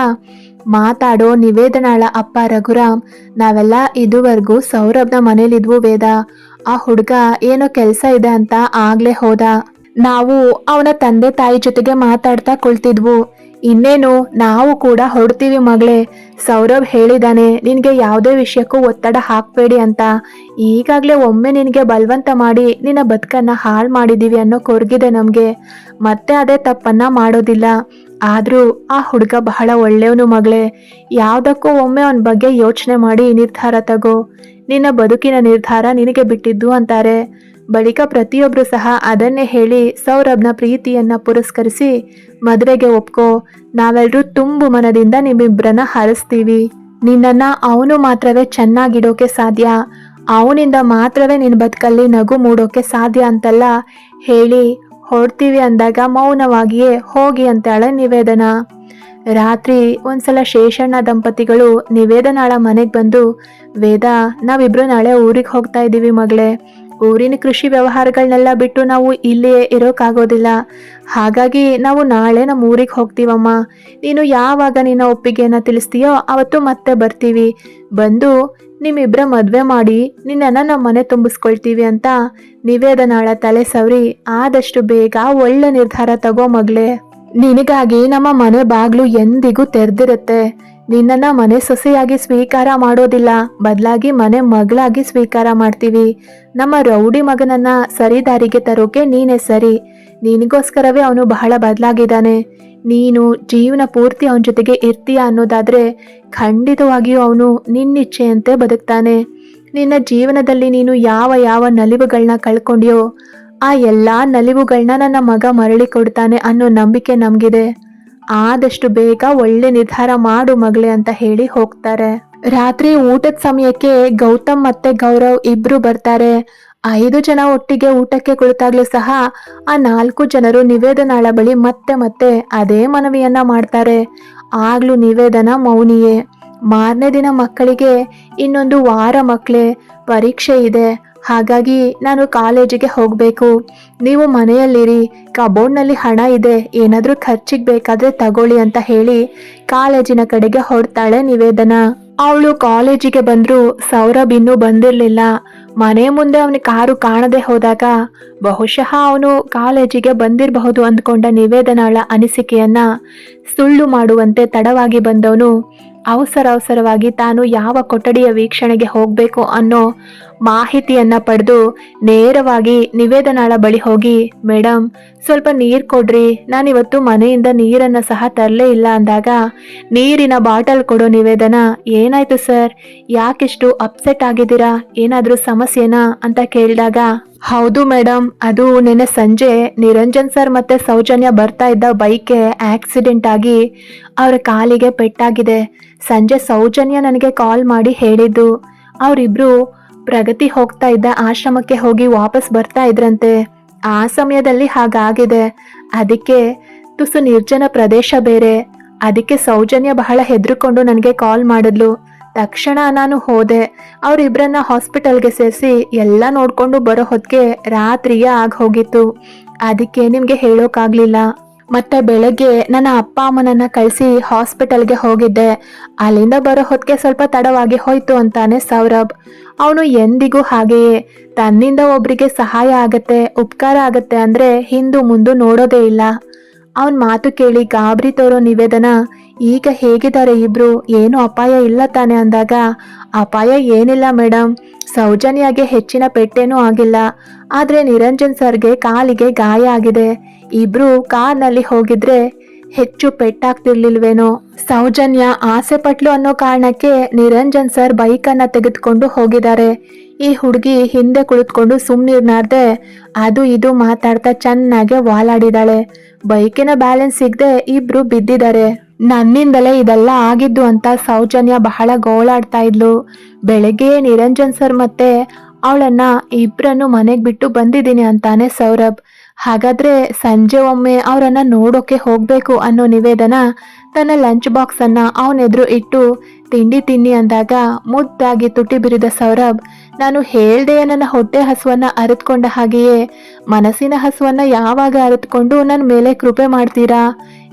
ಮಾತಾಡೋ ನಿವೇದನಾಳ ಅಪ್ಪ ರಘುರಾಮ್, ನಾವೆಲ್ಲ ಇದುವರೆಗೂ ಸೌರಭ್ನ ಮನೇಲಿದ್ವು ವೇದ. ಆ ಹುಡುಗ ಏನೋ ಕೆಲಸ ಇದೆ ಅಂತ ಆಗ್ಲೇ ಹೋದ. ನಾವು ಅವನ ತಂದೆ ತಾಯಿ ಜೊತೆಗೆ ಮಾತಾಡ್ತಾ ಕುಳ್ತಿದ್ವು. ಇನ್ನೇನು ನಾವು ಕೂಡ ಹೊಡ್ತೀವಿ ಮಗಳೇ. ಸೌರಭ್ ಹೇಳಿದಾನೆ, ನಿನಗೆ ಯಾವುದೇ ವಿಷಯಕ್ಕೂ ಒತ್ತಡ ಹಾಕಬೇಡಿ ಅಂತ. ಈಗಾಗಲೇ ಒಮ್ಮೆ ನಿನಗೆ ಬಲವಂತ ಮಾಡಿ ನಿನ್ನ ಬದುಕನ್ನ ಹಾಳು ಮಾಡಿದೀವಿ ಅನ್ನೋ ಕೊರಗಿದೆ ನಮಗೆ. ಮತ್ತೆ ಅದೇ ತಪ್ಪನ್ನ ಮಾಡೋದಿಲ್ಲ. ಆದರೂ ಆ ಹುಡುಗ ಬಹಳ ಒಳ್ಳೆಯವನು ಮಗಳೇ. ಯಾವುದಕ್ಕೂ ಒಮ್ಮೆ ಅವನ ಬಗ್ಗೆ ಯೋಚನೆ ಮಾಡಿ ನಿರ್ಧಾರ ತಗೋ. ನಿನ್ನ ಬದುಕಿನ ನಿರ್ಧಾರ ನಿನಗೆ ಬಿಟ್ಟಿದ್ದು ಅಂತಾರೆ. ಬಳಿಕ ಪ್ರತಿಯೊಬ್ಬರು ಸಹ ಅದನ್ನೇ ಹೇಳಿ ಸೌರಭ್ನ ಪ್ರೀತಿಯನ್ನ ಪುರಸ್ಕರಿಸಿ ಮದುವೆಗೆ ಒಪ್ಕೋ. ನಾವೆಲ್ಲರೂ ತುಂಬು ಮನದಿಂದ ನಿಮ್ಮಿಬ್ಬರನ್ನ ಹರಿಸ್ತೀವಿ. ನಿನ್ನನ್ನ ಅವನು ಮಾತ್ರವೇ ಚೆನ್ನಾಗಿಡೋಕೆ ಸಾಧ್ಯ. ಅವನಿಂದ ಮಾತ್ರವೇ ನಿನ್ನ ಬದುಕಲ್ಲಿ ನಗು ಮೂಡೋಕೆ ಸಾಧ್ಯ ಅಂತೆಲ್ಲ. ಹೇಳಿ ಹೊಡ್ತೀವಿ ಅಂದಾಗ ಮೌನವಾಗಿಯೇ ಹೋಗಿ ಅಂತಾಳೆ ನಿವೇದನ. ರಾತ್ರಿ ಒಂದ್ಸಲ ಶೇಷಣ್ಣ ದಂಪತಿಗಳು ನಿವೇದನಾಳ ಮನೆಗೆ ಬಂದು, ವೇದ, ನಾವಿಬ್ರು ನಾಳೆ ಊರಿಗೆ ಹೋಗ್ತಾ ಇದ್ದೀವಿ ಮಗಳೇ. ಊರಿನ ಕೃಷಿ ವ್ಯವಹಾರಗಳನ್ನೆಲ್ಲ ಬಿಟ್ಟು ನಾವು ಇಲ್ಲಿಯೇ ಇರೋಕ್ಕಾಗೋದಿಲ್ಲ ಹಾಗಾಗಿ ನಾವು ನಾಳೆ ನಮ್ಮ ಊರಿಗೆ ಹೋಗ್ತೀವಮ್ಮ. ನೀನು ಯಾವಾಗ ನಿನ್ನ ಒಪ್ಪಿಗೆಯನ್ನು ತಿಳಿಸ್ತೀಯೋ ಅವತ್ತು ಮತ್ತೆ ಬರ್ತೀವಿ. ಬಂದು ನಿಮ್ಮಿಬ್ಬರ ಮದುವೆ ಮಾಡಿ ನಿನ್ನನ್ನು ನಮ್ಮ ಮನೆ ತುಂಬಿಸ್ಕೊಳ್ತೀವಿ ಅಂತ ನಿವೇದನಾಳ ತಲೆ ಸವರಿ, ಆದಷ್ಟು ಬೇಗ ಒಳ್ಳೆ ನಿರ್ಧಾರ ತಗೋ ಮಗಳೇ. ನಿನಗಾಗಿ ನಮ್ಮ ಮನೆ ಬಾಗ್ಲು ಎಂದಿಗೂ ತೆರೆದಿರುತ್ತೆ. ನಿನ್ನನ್ನ ಮನೆ ಸೊಸೆಯಾಗಿ ಸ್ವೀಕಾರ ಮಾಡೋದಿಲ್ಲ. ಬದಲಾಗಿ ಮನೆ ಮಗಳಾಗಿ ಸ್ವೀಕಾರ ಮಾಡ್ತೀವಿ. ನಮ್ಮ ರೌಡಿ ಮಗನನ್ನ ಸರಿ ದಾರಿಗೆ ತರೋಕೆ ನೀನೇ ಸರಿ. ನಿನಗೋಸ್ಕರವೇ ಅವನು ಬಹಳ ಬದಲಾಗಿದ್ದಾನೆ. ನೀನು ಜೀವನ ಪೂರ್ತಿ ಅವನ ಜೊತೆಗೆ ಇರ್ತೀಯ ಅನ್ನೋದಾದ್ರೆ ಖಂಡಿತವಾಗಿಯೂ ಅವನು ನಿನ್ನಿಚ್ಛೆಯಂತೆ ಬದುಕ್ತಾನೆ. ನಿನ್ನ ಜೀವನದಲ್ಲಿ ನೀನು ಯಾವ ಯಾವ ನಲಿವುಗಳನ್ನ ಕಳ್ಕೊಂಡಿಯೋ, ಆ ಎಲ್ಲ ನಲಿವುಗಳನ್ನ ನನ್ನ ಮಗ ಮರಳಿ ಕೊಡ್ತಾನೆ ಅನ್ನೋ ನಂಬಿಕೆ ನಮಗಿದೆ. ಆದಷ್ಟು ಬೇಗ ಒಳ್ಳೆ ನಿರ್ಧಾರ ಮಾಡು ಮಗಳೇ ಅಂತ ಹೇಳಿ ಹೋಗ್ತಾರೆ. ರಾತ್ರಿ ಊಟದ ಸಮಯಕ್ಕೆ ಗೌತಮ್ ಮತ್ತೆ ಗೌರವ್ ಇಬ್ರು ಬರ್ತಾರೆ. ಐದು ಜನ ಒಟ್ಟಿಗೆ ಊಟಕ್ಕೆ ಕುಳಿತಾಗ್ಲೂ ಸಹ ಆ ನಾಲ್ಕು ಜನರು ನಿವೇದನಾಳ ಬಳಿ ಮತ್ತೆ ಮತ್ತೆ ಅದೇ ಮನವಿಯನ್ನ ಮಾಡ್ತಾರೆ. ಆಗ್ಲೂ ನಿವೇದನ ಮೌನಿಯೇ. ಮಾರನೇ ದಿನ ಮಕ್ಕಳಿಗೆ ಇನ್ನೊಂದು ವಾರ ಮಕ್ಕಳೇ ಪರೀಕ್ಷೆ ಇದೆ. ಹಾಗಾಗಿ ನಾನು ಕಾಲೇಜಿಗೆ ಹೋಗಬೇಕು. ನೀವು ಮನೆಯಲ್ಲಿರಿ. ಕಬೋರ್ಡ್ನಲ್ಲಿ ಹಣ ಇದೆ. ಏನಾದರೂ ಖರ್ಚಿಗೆ ಬೇಕಾದರೆ ತಗೊಳ್ಳಿ ಅಂತ ಹೇಳಿ ಕಾಲೇಜಿನ ಕಡೆಗೆ ಹೊರಡ್ತಾಳೆ ನಿವೇದನ. ಅವಳು ಕಾಲೇಜಿಗೆ ಬಂದರೂ ಸೌರಭ್ ಇನ್ನೂ ಬಂದಿರಲಿಲ್ಲ. ಮನೆ ಮುಂದೆ ಅವನ ಕಾರು ಕಾಣದೆ ಹೋದಾಗ ಬಹುಶಃ ಅವನು ಕಾಲೇಜಿಗೆ ಬಂದಿರಬಹುದು ಅಂದ್ಕೊಂಡ ನಿವೇದನಾಳ ಅನಿಸಿಕೆಯನ್ನ ಸುಳ್ಳು ಮಾಡುವಂತೆ ತಡವಾಗಿ ಬಂದವನು. ಅವಸರ ಅವಸರವಾಗಿ ತಾನು ಯಾವ ಕೊಠಡಿಯ ವೀಕ್ಷಣೆಗೆ ಹೋಗಬೇಕು ಅನ್ನೋ ಮಾಹಿತಿಯನ್ನ ಪಡೆದು ನೇರವಾಗಿ ನಿವೇದನಾಳ ಬಳಿ ಹೋಗಿ ಮೇಡಮ್ ಸ್ವಲ್ಪ ನೀರು ಕೊಡ್ರಿ. ನಾನಿವತ್ತು ಮನೆಯಿಂದ ನೀರನ್ನು ಸಹ ತರಲೇ ಇಲ್ಲ ಅಂದಾಗ ನೀರಿನ ಬಾಟಲ್ ಕೊಡೋ ನಿವೇದನ ಏನಾಯ್ತು ಸರ್? ಯಾಕಿಷ್ಟು ಅಪ್ಸೆಟ್ ಆಗಿದ್ದೀರಾ? ಏನಾದರೂ ಸಮಸ್ಯೆನಾ? ಅಂತ ಕೇಳಿದಾಗ, ಹೌದು ಮೇಡಮ್ ಅದು ನಿನ್ನೆ ಸಂಜೆ ನಿರಂಜನ್ ಸರ್ ಮತ್ತೆ ಸೌಜನ್ಯ ಬರ್ತಾ ಇದ್ದ ಬೈಕೆ ಆಕ್ಸಿಡೆಂಟ್ ಆಗಿ ಅವರ ಕಾಲಿಗೆ ಪೆಟ್ಟಾಗಿದೆ. ಸಂಜೆ ಸೌಜನ್ಯ ನನಗೆ ಕಾಲ್ ಮಾಡಿ ಹೇಳಿದ್ದು, ಅವರಿಬ್ರು ಪ್ರಗತಿ ಹೋಗ್ತಾ ಇದ್ದ ಆಶ್ರಮಕ್ಕೆ ಹೋಗಿ ವಾಪಸ್ ಬರ್ತಾ ಇದ್ರಂತೆ. ಆ ಸಮಯದಲ್ಲಿ ಹಾಗಾಗಿದೆ. ಅದಕ್ಕೆ ತುಸು ನಿರ್ಜನ ಪ್ರದೇಶ ಬೇರೆ. ಅದಕ್ಕೆ ಸೌಜನ್ಯ ಬಹಳ ಹೆದರ್ಕೊಂಡು ನನಗೆ ಕಾಲ್ ಮಾಡಿದ್ಲು. ತಕ್ಷಣ ನಾನು ಹೋದೆ. ಅವರಿಬ್ಬರನ್ನ ಹಾಸ್ಪಿಟಲ್ಗೆ ಸೇರಿಸಿ ಎಲ್ಲ ನೋಡಿಕೊಂಡು ಬರೋ ಹೊತ್ತಿಗೆ ರಾತ್ರಿಯೇ ಆಗೋಗಿತ್ತು ಅದಕ್ಕೆ ನಿಮಗೆ ಹೇಳೋಕ್ಕಾಗಲಿಲ್ಲ ಮತ್ತೆ ಬೆಳಗ್ಗೆ ನನ್ನ ಅಪ್ಪ ಅಮ್ಮನನ್ನ ಕಳಿಸಿ ಹಾಸ್ಪಿಟಲ್ಗೆ ಹೋಗಿದ್ದೆ. ಅಲ್ಲಿಂದ ಬರೋ ಹೊತ್ತಿಗೆ ಸ್ವಲ್ಪ ತಡವಾಗಿ ಹೋಯ್ತು ಅಂತಾನೆ ಸೌರಭ್. ಅವನು ಎಂದಿಗೂ ಹಾಗೆಯೇ. ತನ್ನಿಂದ ಒಬ್ರಿಗೆ ಸಹಾಯ ಆಗತ್ತೆ, ಉಪಕಾರ ಆಗತ್ತೆ ಅಂದ್ರೆ ಹಿಂದು ಮುಂದು ನೋಡೋದೇ ಇಲ್ಲ. ಅವನ್ ಮಾತು ಕೇಳಿ ಗಾಬರಿ ತೋರೋ ನಿವೇದನ, ಈಗ ಹೇಗಿದ್ದಾರೆ ಇಬ್ರು? ಏನು ಅಪಾಯ ಇಲ್ಲ ತಾನೆ ಅಂದಾಗ, ಅಪಾಯ ಏನಿಲ್ಲ ಮೇಡಮ್ ಸೌಜನ್ಯಾಗೆ ಹೆಚ್ಚಿನ ಪೆಟ್ಟೇನೂ ಆಗಿಲ್ಲ. ಆದ್ರೆ ನಿರಂಜನ್ ಸರ್ಗೆ ಕಾಲಿಗೆ ಗಾಯ ಆಗಿದೆ. ಇಬ್ರು ಕಾರ್ನಲ್ಲಿ ಹೋಗಿದ್ರೆ ಹೆಚ್ಚು ಪೆಟ್ಟಾಗ್ತಿರ್ಲಿಲ್ವೇನೋ? ಸೌಜನ್ಯ, ಆಸೆ ಪಟ್ಲು ಅನ್ನೋ ಕಾರಣಕ್ಕೆ ನಿರಂಜನ್ ಸರ್ ಬೈಕನ್ನ ತೆಗೆದುಕೊಂಡು ಹೋಗಿದ್ದಾರೆ. ಈ ಹುಡುಗಿ ಹಿಂದೆ ಕುಳಿತುಕೊಂಡು ಸುಮ್ನಿರ್ನಾರ್ದೆ ಅದು ಇದು ಮಾತಾಡ್ತಾ ಚೆನ್ನಾಗೆ ವಾಲಾಡಿದಾಳೆ. ಬೈಕಿನ ಬ್ಯಾಲೆನ್ಸ್ ಸಿಗದೆ ಇಬ್ರು ಬಿದ್ದಿದ್ದಾರೆ. ನನ್ನಿಂದಲೇ ಇದೆಲ್ಲ ಆಗಿದ್ದು ಅಂತ ಸೌಜನ್ಯ ಬಹಳ ಗೋಳಾಡ್ತಾ ಇದ್ಲು. ಬೆಳಗ್ಗೆ ನಿರಂಜನ್ ಸರ್ ಮತ್ತೆ, ಅವಳನ್ನ ಇಬ್ರನ್ನು ಮನೆಗೆ ಬಿಟ್ಟು ಬಂದಿದ್ದೀನಿ ಅಂತಾನೆ ಸೌರಭ್. ಹಾಗಾದ್ರೆ ಸಂಜೆ ಒಮ್ಮೆ ಅವರನ್ನ ನೋಡೋಕೆ ಹೋಗ್ಬೇಕು ಅನ್ನೋ ನಿವೇದನ ತನ್ನ ಲಂಚ್ ಬಾಕ್ಸ್ ಅನ್ನ ಅವನೆದುರು ಇಟ್ಟು, ತಿಂಡಿ ತಿನ್ನಿ ಅಂದಾಗ ಮುದ್ದಾಗಿ ತುಟಿ ಬಿರಿದ ಸೌರಭ್, ನಾನು ಹೇಳ್ದೆಯ ನನ್ನ ಹೊಟ್ಟೆ ಹಸುವನ್ನ ಅರಿತುಕೊಂಡ ಹಾಗೆಯೇ, ಮನಸ್ಸಿನ ಹಸುವನ್ನ ಯಾವಾಗ ಅರಿತುಕೊಂಡು ನನ್ನ ಮೇಲೆ ಕೃಪೆ ಮಾಡ್ತೀರಾ?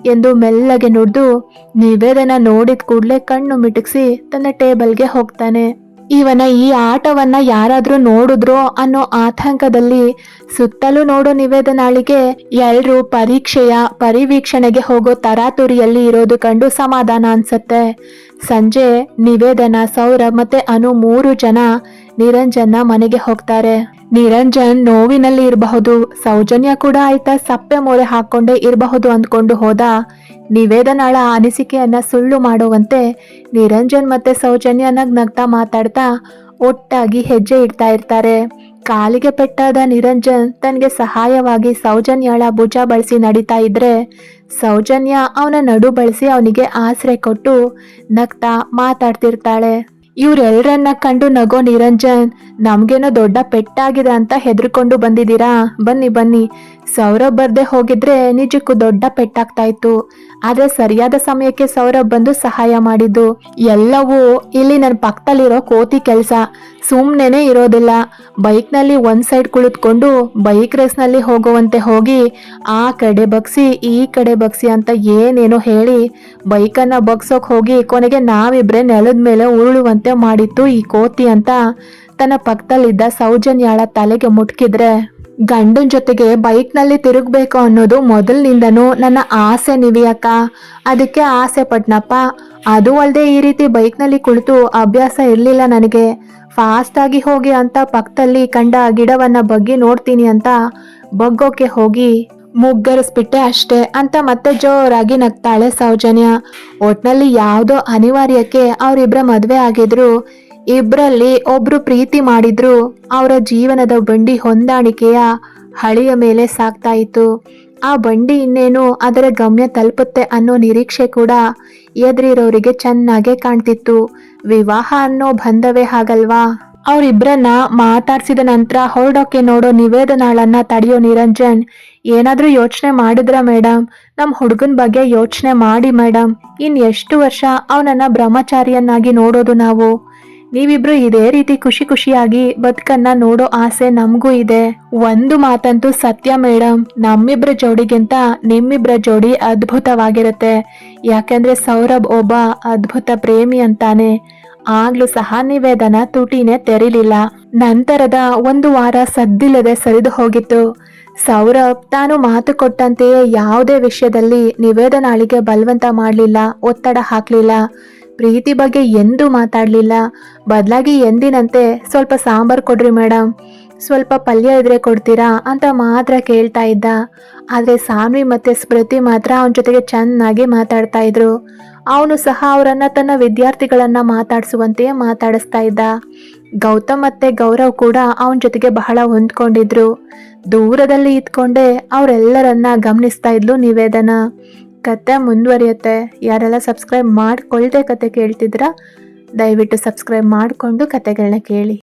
ಎಂದು ಮೆಲ್ಲಗೆ ನುಡಿದು ನಿವೇದನ ನೋಡಿದ ಕೂಡಲೇ ಕಣ್ಣು ಮಿಟುಕಿಸಿ ತನ್ನ ಟೇಬಲ್ಗೆ ಹೋಗ್ತಾನೆ. ಇವನ ಈ ಆಟವನ್ನ ಯಾರಾದ್ರೂ ನೋಡಿದ್ರೋ ಅನ್ನೋ ಆತಂಕದಲ್ಲಿ ಸುತ್ತಲೂ ನೋಡೋ ನಿವೇದನಾಳಿಗೆ ಎಲ್ರೂ ಪರೀಕ್ಷೆಯ, ಪರಿವೀಕ್ಷಣೆಗೆ ಹೋಗೋ ತರಾತುರಿಯಲ್ಲಿ ಇರೋದು ಕಂಡು ಸಮಾಧಾನ ಅನ್ಸತ್ತೆ. ಸಂಜೆ ನಿವೇದನ ಸೌರ ಮತ್ತೆ ಅನು ಮೂರು ಜನ ನಿರಂಜನ ಮನೆಗೆ ಹೋಗ್ತಾರೆ. ನಿರಂಜನ್ ನೋವಿನಲ್ಲಿ ಇರಬಹುದು. ಸೌಜನ್ಯ ಕೂಡ ಆಯ್ತಾ ಸಪ್ಪೆ ಮೊರೆ ಹಾಕೊಂಡೇ ಇರಬಹುದು ಅಂದ್ಕೊಂಡು ಹೋದ ನಿವೇದನಾಳ ಅನಿಸಿಕೆಯನ್ನ ಸುಳ್ಳು ಮಾಡುವಂತೆ ನಿರಂಜನ್ ಮತ್ತೆ ಸೌಜನ್ಯ ನಗ್ ನಗ್ತಾ ಮಾತಾಡ್ತಾ ಒಟ್ಟಾಗಿ ಹೆಜ್ಜೆ ಇಡ್ತಾ ಇರ್ತಾರೆ. ಕಾಲಿಗೆ ಪೆಟ್ಟಾದ ನಿರಂಜನ್ ತನಗೆ ಸಹಾಯವಾಗಿ ಸೌಜನ್ಯಳ ಭುಜ ಬಳಸಿ ನಡೀತಾ ಇದ್ರೆ ಸೌಜನ್ಯ ಅವನ ನಡು ಬಳಸಿ ಅವನಿಗೆ ಆಸರೆ ಕೊಟ್ಟು ನಗ್ತಾ ಮಾತಾಡ್ತಿರ್ತಾಳೆ. ಇವ್ರೆಲ್ರನ್ನ ಕಂಡು ನಗೋ ನಿರಂಜನ್ ನಮಗೇನೋ ದೊಡ್ಡ ಪೆಟ್ಟಾಗಿದೆ ಅಂತ ಹೆದರ್ಕೊಂಡು ಬಂದಿದ್ದೀರಾ? ಬನ್ನಿ ಬನ್ನಿ. ಸೌರಭ್ ಬರ್ದೆ ಹೋಗಿದ್ರೆ ನಿಜಕ್ಕೂ ದೊಡ್ಡ ಪೆಟ್ಟಾಗ್ತಾ ಇತ್ತು. ಆದ್ರೆ ಸರಿಯಾದ ಸಮಯಕ್ಕೆ ಸೌರಭ್ ಬಂದು ಸಹಾಯ ಮಾಡಿದ್ದು. ಎಲ್ಲವೂ ಇಲ್ಲಿ ನನ್ನ ಪಕ್ಕದಲ್ಲಿರೋ ಕೋತಿ ಕೆಲಸ. ಸುಮ್ಮನೆ ಇರೋದಿಲ್ಲ. ಬೈಕ್ನಲ್ಲಿ ಒಂದು ಸೈಡ್ ಕುಳಿತುಕೊಂಡು ಬೈಕ್ ರೇಸ್ನಲ್ಲಿ ಹೋಗುವಂತೆ ಹೋಗಿ, ಆ ಕಡೆ ಬಗ್ಸಿ, ಈ ಕಡೆ ಬಗ್ಸಿ ಅಂತ ಏನೇನೋ ಹೇಳಿ ಬೈಕನ್ನು ಬಗ್ಸೋಕೆ ಹೋಗಿ ಕೊನೆಗೆ ನಾವಿಬ್ರೆ ನೆಲದ ಮೇಲೆ ಉರುಳುವಂತೆ ಮಾಡಿತ್ತು. ಈ ಕೋತಿ ಅಂತ ತನ್ನ ಪಕ್ಕದಲ್ಲಿದ್ದ ಸೌಜನ್ಯಾಳ ತಲೆಗೆ ಮುಟ್ಕಿದ್ರೆ, ಗಂಡನ ಜೊತೆಗೆ ಬೈಕ್ನಲ್ಲಿ ತಿರುಗಬೇಕು ಅನ್ನೋದು ಮೊದಲಿನಿಂದನೂ ನನ್ನ ಆಸೆ ನಿವಿಯಕ್ಕ. ಅದಕ್ಕೆ ಆಸೆ ಪಟ್ನಪ್ಪ. ಅದು ಅಲ್ಲದೆ ಈ ರೀತಿ ಬೈಕ್ನಲ್ಲಿ ಕುಳಿತು ಅಭ್ಯಾಸ ಇರಲಿಲ್ಲ ನನಗೆ. ಫಾಸ್ಟ್ ಆಗಿ ಹೋಗಿ ಅಂತ ಪಕ್ಕದಲ್ಲಿ ಕಂಡ ಗಿಡವನ್ನ ಬಗ್ಗಿ ನೋಡ್ತೀನಿ ಅಂತ ಬಗ್ಗೋಕೆ ಹೋಗಿ ಮುಗ್ಗರಿಸ್ಬಿಟ್ಟೆ ಅಷ್ಟೇ ಅಂತ ಮತ್ತೆ ಜೋರಾಗಿ ನಗ್ತಾಳೆ ಸೌಜನ್ಯ. ಒಟ್ನಲ್ಲಿ ಯಾವುದೋ ಅನಿವಾರ್ಯಕ್ಕೆ ಅವರಿಬ್ಬರ ಮದುವೆ ಆಗಿದ್ರು, ಇಬ್ರಲ್ಲಿ ಒಬ್ರು ಪ್ರೀತಿ ಮಾಡಿದ್ರು, ಅವರ ಜೀವನದ ಬಂಡಿ ಹೊಂದಾಣಿಕೆಯ ಹಳಿಯ ಮೇಲೆ ಸಾಕ್ತಾ ಇತ್ತು. ಆ ಬಂಡಿ ಇನ್ನೇನು ಅದರ ಗಮ್ಯ ತಲುಪುತ್ತೆ ಅನ್ನೋ ನಿರೀಕ್ಷೆ ಕೂಡ ಎದುರಿರೋರಿಗೆ ಚೆನ್ನಾಗೇ ಕಾಣ್ತಿತ್ತು. ವಿವಾಹ ಅನ್ನೋ ಬಂಧವೇ ಹಾಗಲ್ವಾ? ಅವರಿಬ್ಬರನ್ನ ಮಾತಾಡ್ಸಿದ ನಂತರ ಹೊರಡೋಕೆ ನೋಡೋ ನಿವೇದನಾಳನ್ನ ತಡೆಯೋ ನಿರಂಜನ್, ಏನಾದರೂ ಯೋಚನೆ ಮಾಡಿದ್ರ ಮೇಡಮ್ ನಮ್ಮ ಹುಡುಗನ ಬಗ್ಗೆ ಯೋಚನೆ ಮಾಡಿ ಮೇಡಮ್ ಇನ್ ಎಷ್ಟು ವರ್ಷ ಅವನನ್ನ ಬ್ರಹ್ಮಚಾರಿಯನ್ನಾಗಿ ನೋಡೋದು ನಾವು? ನೀವಿಬ್ರು ಇದೇ ರೀತಿ ಖುಷಿ ಖುಷಿಯಾಗಿ ಬದುಕನ್ನ ನೋಡೋ ಆಸೆ ನಮಗೂ ಇದೆ. ಒಂದು ಮಾತಂತೂ ಸತ್ಯ ಮೇಡಮ್ ನಮ್ಮಿಬ್ರ ಜೋಡಿಗಿಂತ ನಿಮ್ಮಿಬ್ರ ಜೋಡಿ ಅದ್ಭುತವಾಗಿರುತ್ತೆ. ಯಾಕೆಂದ್ರೆ ಸೌರಭ್ ಒಬ್ಬ ಅದ್ಭುತ ಪ್ರೇಮಿ ಅಂತಾನೆ. ಆಗ್ಲೂ ಸಹ ನಿವೇದನ ತುಟಿನೇ ತೆರಿಲಿಲ್ಲ. ನಂತರದ ಒಂದು ವಾರ ಸದ್ದಿಲ್ಲದೆ ಸರಿದು ಹೋಗಿತ್ತು. ಸೌರಭ್ ತಾನು ಮಾತು ಕೊಟ್ಟಂತೆಯೇ ಯಾವುದೇ ವಿಷಯದಲ್ಲಿ ನಿವೇದನಾಳಿಗೆ ಬಲವಂತ ಮಾಡಲಿಲ್ಲ, ಒತ್ತಡ ಹಾಕಲಿಲ್ಲ. ಪ್ರೀತಿ ಬಗ್ಗೆ ಎಂದೂ ಮಾತಾಡಲಿಲ್ಲ. ಬದಲಾಗಿ ಎಂದಿನಂತೆ ಸ್ವಲ್ಪ ಸಾಂಬಾರ್ ಕೊಡ್ರಿ ಮೇಡಮ್ ಸ್ವಲ್ಪ ಪಲ್ಯ ಇದ್ರೆ ಕೊಡ್ತೀರಾ ಅಂತ ಮಾತ್ರ ಕೇಳ್ತಾ ಇದ್ದ. ಆದರೆ ಸಾನ್ವಿ ಮತ್ತೆ ಸ್ಮೃತಿ ಮಾತ್ರ ಅವನ ಜೊತೆಗೆ ಚೆನ್ನಾಗಿ ಮಾತಾಡ್ತಾ ಇದ್ರು. ಅವನು ಸಹ ಅವರನ್ನು ತನ್ನ ವಿದ್ಯಾರ್ಥಿಗಳನ್ನು ಮಾತಾಡಿಸುವಂತೆಯೇ ಮಾತಾಡಿಸ್ತಾ ಇದ್ದ. ಗೌತಮ್ ಮತ್ತೆ ಗೌರವ್ ಕೂಡ ಅವನ ಜೊತೆಗೆ ಬಹಳ ಹೊಂದ್ಕೊಂಡಿದ್ರು. ದೂರದಲ್ಲಿ ಇದ್ಕೊಂಡೇ ಅವರೆಲ್ಲರನ್ನ ಗಮನಿಸ್ತಾ ಇದ್ಲು ನಿವೇದನ. ಕತೆ ಮುಂದುವರಿಯುತ್ತೆ. ಯಾರೆಲ್ಲ ಸಬ್ಸ್ಕ್ರೈಬ್ ಮಾಡ್ಕೊಳ್ದೆ ಕತೆ ಕೇಳ್ತಿದ್ರ, ದಯವಿಟ್ಟು ಸಬ್ಸ್ಕ್ರೈಬ್ ಮಾಡಿಕೊಂಡು ಕತೆಗಳನ್ನ ಕೇಳಿ.